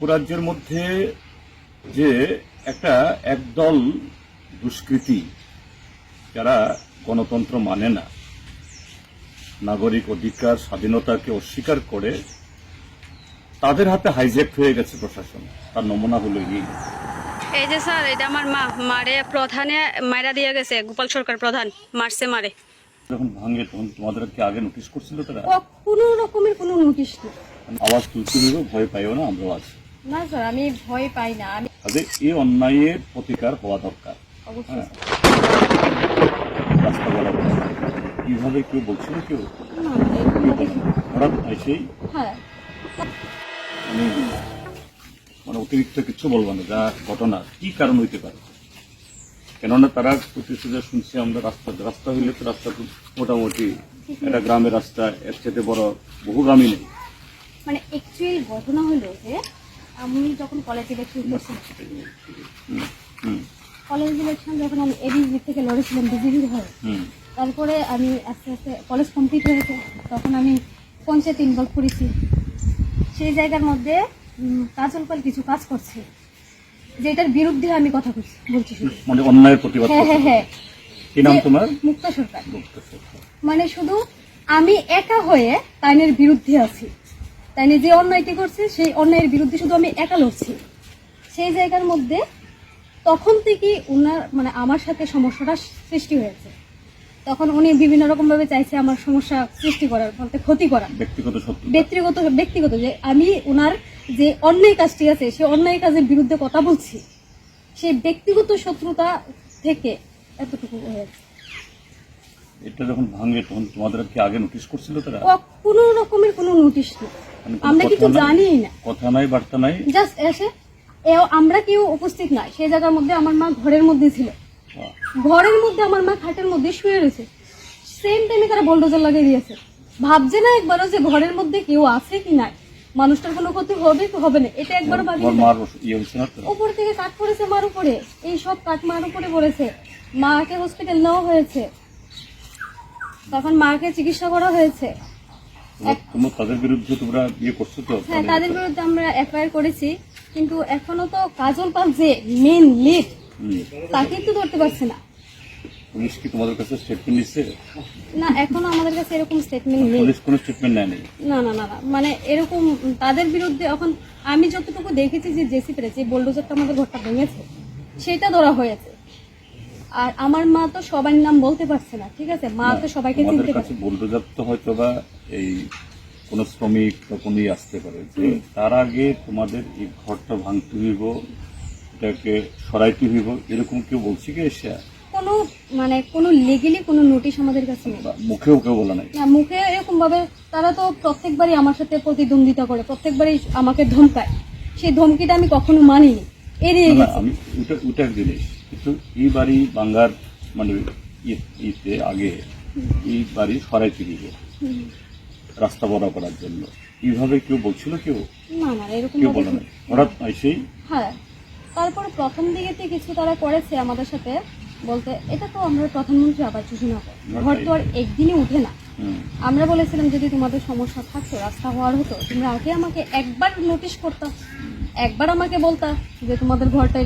রাজ্যের মধ্যে যে একটা একদল দুষ্কৃতী যারা গণতন্ত্র মানে না নাগরিক অধিকার স্বাধীনতাকে অস্বীকার করে তাদের হাতে হাইজ্যাক হয়ে গেছে প্রশাসন। তার নমুনা হলো এই। এই যে স্যার এটা আমার মা মারে প্রধানে মায়েরা দিয়ে গেছে গোপাল সরকার প্রধান মারছে মারে। যখন ভাঙে তখন তোমাদের কি আগে নোটিশ করছিল তারা? কোনো রকমের কোনো নোটিশ নেই। আওয়াজ তুলতে ভয় পাইও না আমরাও আছি। না স্যার আমি ভয় পাই না। আমি তাদের এই অন্যায়ের প্রতিকার হওয়া দরকার। অবশ্যই হ্যাঁ। রাস্তা বলা কীভাবে কেউ বলছিল কেউ। হঠাৎ এসেই হ্যাঁ। মানে মানে অতিরিক্ত কিছু বলব না যা ঘটনা কি কারণ হইতে পারে? কেননা তারা প্রতিশ্রুতি শুনছি আমরা রাস্তা রাস্তা হইলে তো রাস্তা মোটামুটি একটা গ্রামের রাস্তা এর সাথে বড় বহু গ্রামই নেই। মানে অ্যাকচুয়ালি ঘটনা হলো যে আমি যখন কলেজ ইলেকশন কলেজ ইলেকশন যখন আমি এডিজি থেকে লড়েছিলাম বিজেপির হয়ে তারপরে আমি আস্তে আস্তে কলেজ কমপ্লিট হয়েছে তখন আমি পঞ্চায়েত ইনভলভ করেছি। সেই জায়গার মধ্যে কাজল পাল কিছু কাজ করছে যেটার বিরুদ্ধে আমি কথা বলছি বলছি শুধু। মানে অন্যায়ের প্রতিবাদ হ্যাঁ হ্যাঁ হ্যাঁ। কি নাম তোমার? মুক্তা সরকার। মানে শুধু আমি একা হয়ে তাইনের বিরুদ্ধে আছি। তাইনে যে অন্যায়টি করছে সেই অন্যায়ের বিরুদ্ধে শুধু আমি একা লড়ছি। সেই জায়গার মধ্যে তখন থেকে ওনার মানে আমার সাথে সমস্যাটা সৃষ্টি হয়েছে। তখন উনি বিভিন্ন রকম ভাবে চাইছে আমার সমস্যা সৃষ্টি করার বলতে ক্ষতি করা ব্যক্তিগত ব্যক্তিগত ব্যক্তিগত যে আমি ওনার যে অন্যায় কাজটি আছে সেই অন্যায় কাজের বিরুদ্ধে কথা বলছি। সেই ব্যক্তিগত শত্রুতা থেকে এতটুকু হয়েছে। এটা যখন ভাঙে তখন তোমাদের কি আগে নোটিশ করছিল তারা? কোনো রকমের কোনো নোটিশ মানে আমরা কিছু? জানিই না। কথা নাই বার্তা নাই? জাস্ট এসে আমরা কেউ উপস্থিত নাই। সেই জায়গার মধ্যে আমার মা ঘরের মধ্যে ছিল। ঘরের মধ্যে আমার মা খাটের মধ্যে শুয়ে রয়েছে। সেম টাইমে তারা বলডোজার লাগিয়ে দিয়েছে। ভাবছে না একবারও যে ঘরের মধ্যে কেউ আছে কি নাই। মানুষটার কোনো ক্ষতি হবে কি হবে না এটা একবারও ভাবি অসু- ইয়ে উপর থেকে কাঠ পড়েছে মার উপরে। এই সব কাঠ মার উপরে পড়েছে মাকে হসপিটাল নেওয়া হয়েছে। তখন মাকে চিকিৎসা করা হয়েছে। তোমরা- তাদের বিরুদ্ধে তোমরা ইয়ে করছ তো? হ্যাঁ মানে- তাদের বিরুদ্ধে আমরা এফআইআর করেছি কিন্তু এখনও তো কাজল পাল যে মেন লিড তাকে তো ধরতে পারছে না। পুলিশ কি তোমাদের কাছে স্টেটমেন্ট নিচ্ছে না এখনও আমাদের কাছে এরকম স্টেটমেন্ট নেই। পুলিশ কোনো স্টেটমেন্ট নেয়নি? না না না না। মানে এরকম তাদের বিরুদ্ধে এখন আমি যতটুকু দেখেছি যে জেসি পেরে যে বোল্ডোজারটা আমাদের ঘরটা ভেঙেছে সেটা ধরা হয়েছে। আর আমার মা তো সবার নাম বলতে পারছে না ঠিক আছে? মা তো সবাইকে চিনতে কাছে পারে বুলডোজার তো হয়তো বা এই কোন শ্রমিক ইয়ে আসতে পারে যে তার আগে তোমাদের এই ঘরটা ভাঙতে হইব এটাকে সরাইতে হইব এরকম কেউ বলছে কি এসে? কোনো মানে কোনো লিগেলি কোনো নোটিশ আমাদের কাছে নেই। মুখেও কেউ বলা নাই? না মুখে এরকম ভাবে তারা তো প্রত্যেকবারই আমার সাথে প্রতিদ্বন্দ্বিতা করে প্রত্যেকবারই আমাকে ধমকায়। সেই ধমকিটা আমি কখনো মানিনি। এড়িয়ে গেছি। আমি ওটা ওটা জিনিস। কিন্তু এই বাড়ি বাঙ্গার মানে ইয়ে- ইতে আগে এই বাড়ি সরাইতে দিবে রাস্তা বড় করার জন্য এইভাবে কেউ বলছিল কেউ না না এরকম কেউ বলে নাই হঠাৎ এসেই হ্যাঁ তারপরে প্রথম দিকেতে কিছু তারা করেছে আমাদের সাথে বলতে এটা তো আমরা প্রধানমন্ত্রী আবার যোজনা। ঘর তো আর একদিনে উঠে না আমরা বলেছিলাম যদি তোমাদের সমস্যা থাকতো রাস্তা হওয়ার হতো তোমরা আগে আমাকে একবার নোটিশ করতাম একবার আমাকে বলতা যে তোমাদের ঘরটা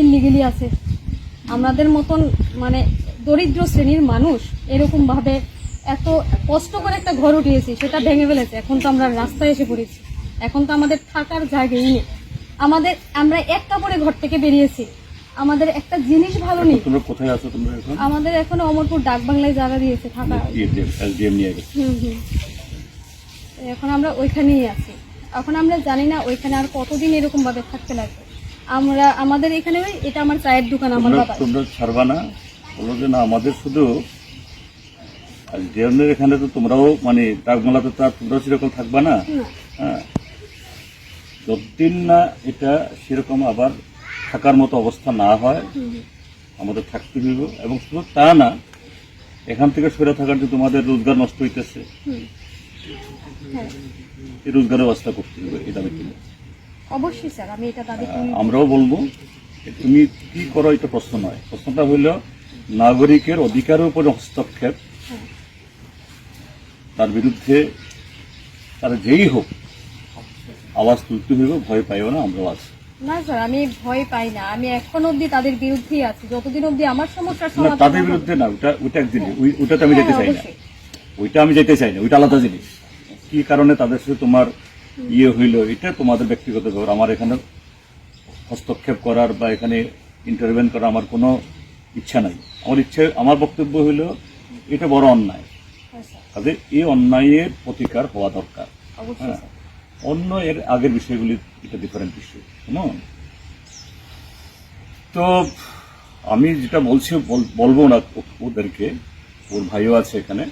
ইলিগেলি আছে আমাদের মতন মানে দরিদ্র শ্রেণির মানুষ এরকম ভাবে এত কষ্ট করে একটা ঘর উঠিয়েছি সেটা ভেঙে ফেলেছে। এখন তো আমরা রাস্তায় এসে পড়েছি। এখন তো আমাদের থাকার জায়গাই নেই। আমাদের আমরা এক কাপড়ে ঘর থেকে বেরিয়েছি। আমাদের একটা জিনিস ভালো নেই। তোমরা কোথায় আছো তোমরা এখন? আমাদের এখন অমরপুর ডাক বাংলায় জায়গা দিয়েছে থাকা। এখন আমরা ওইখানেই আছি। এখন আমরা জানি না ওইখানে আর কতদিন এরকম ভাবে থাকতে লাগবে। আমরা আমাদের এখানে ওই এটা আমার চায়ের দোকান আমার বাবা তোমরা ছাড়বা না বলো যে না আমাদের শুধু এসডিএমের এখানে তো তোমরাও মানে ডাকমালাতে তো তোমরাও সেরকম থাকবা না? হ্যাঁ। যতদিন না এটা সেরকম আবার থাকার মতো অবস্থা না হয় আমাদের থাকতে হইব। এবং শুধু তা না এখান থেকে সরে থাকার যে তোমাদের রোজগার নষ্ট হইতেছে হ্যাঁ। এই রোজগারের ব্যবস্থা করতে হবে দাবি তুলে অবশ্যই স্যার আমি এটা দাবি আমরাও বলব তুমি কি করো এটা প্রশ্ন নয়। প্রশ্নটা হইল নাগরিকের অধিকারের উপরে হস্তক্ষেপ হ্যাঁ। তার বিরুদ্ধে তার যেই হোক আওয়াজ তুলতে হইব ভয় পাইও না আমরাও আছি। না স্যার আমি ভয় পাই না। আমি এখন অবধি তাদের বিরুদ্ধেই আছি। যতদিন অবধি আমার সমস্যার সমাধান তাদের বিরুদ্ধে না ওটা ওটা এক জিনিস ওই- ওটাতে আমি যেতে হ্যাঁ, চাই না। ওইটা আমি যেতে চাই না ওইটা আলাদা জিনিস। কি কারণে তাদের সাথে তোমার ইয়ে হইল এটা তোমাদের ব্যক্তিগত ব্যাপার। আমার এখানে হস্তক্ষেপ করার বা এখানে ইন্টারভেন করার আমার কোনো ইচ্ছা নাই। আমার ইচ্ছে আমার বক্তব্য হইল এটা বড় অন্যায়। তাদের এই অন্যায়ের প্রতিকার হওয়া দরকার। হ্যাঁ? অন্য এর আগের বিষয়গুলি এটা ডিফারেন্ট ইস্যু কেমন? তো আমি যেটা বলছি বল- বলব না ওদেরকে ওর ভাইও আছে এখানে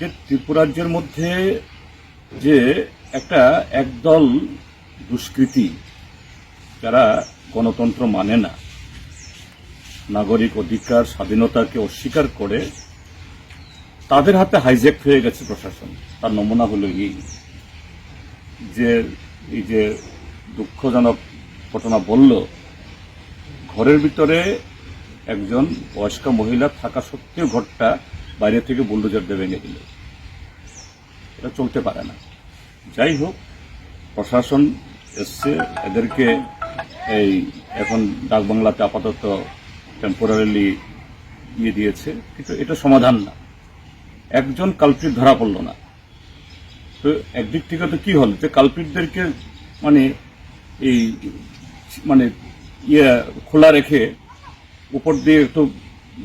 যে ত্রিপুরাজ্যের মধ্যে যে একটা একদল দুষ্কৃতী যারা গণতন্ত্র মানে না, নাগরিক অধিকার, স্বাধীনতাকে অস্বীকার করে তাদের হাতে হাইজ্যাক হয়ে গেছে প্রশাসন। তার নমুনা হলো এই যে এই যে দুঃখজনক ঘটনা বলল, ঘরের ভিতরে একজন বয়স্ক মহিলা থাকা সত্ত্বেও ঘরটা বাইরে থেকে বুলডোজার দিয়ে ভেঙে দিল। এটা চলতে পারে না। যাই হোক, প্রশাসন এসছে, এদেরকে এই এখন ডাকবাংলাতে আপাতত টেম্পোরারিলি ইয়ে দিয়েছে, কিন্তু এটা সমাধান না। একজন কালপ্রিট ধরা পড়ল না। তো একদিক থেকে তো কি হল যে কালপ্রিটদেরকে মানে এই মানে ইয়ে খোলা রেখে উপর দিয়ে একটু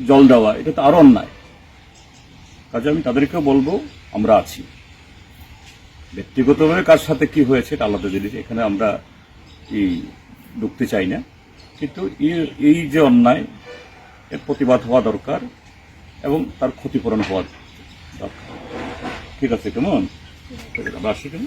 জল দেওয়া, এটা তো আরও অন্যায়। কাজে আমি তাদেরকে বলব, আমরা আছি। ব্যক্তিগতভাবে কার সাথে কি হয়েছে এটা আলাদা জিনিস, এখানে আমরা এই ঢুকতে চাই না। কিন্তু এই- যে অন্যায়, এর প্রতিবাদ হওয়া দরকার এবং তার ক্ষতিপূরণ হওয়া দরকার। ঠিক আছে, কেমন? আসি কেমন?